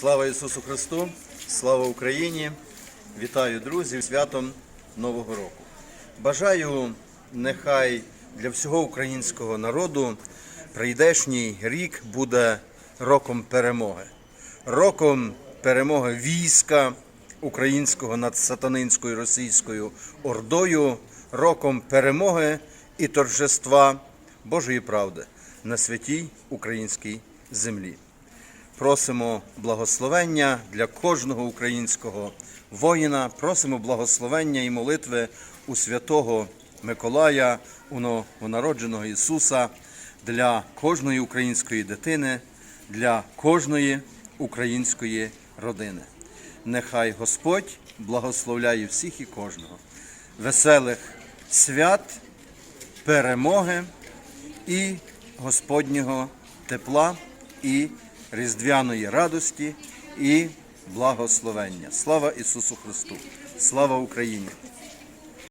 Слава Ісусу Христу! Слава Україні! Вітаю друзів святом Нового року. Бажаю, нехай для всього українського народу прийдешній рік буде роком перемоги, роком перемоги війська українського над сатанинською російською ордою, роком перемоги і торжества Божої правди на святій українській землі. Просимо благословення для кожного українського воїна. Просимо благословення і молитви у святого Миколая, у новонародженого Ісуса для кожної української дитини, для кожної української родини. Нехай Господь благословляє всіх і кожного. Веселих свят, перемоги і Господнього тепла і різдвяної радості і благословення. Слава Ісусу Христу! Слава Україні!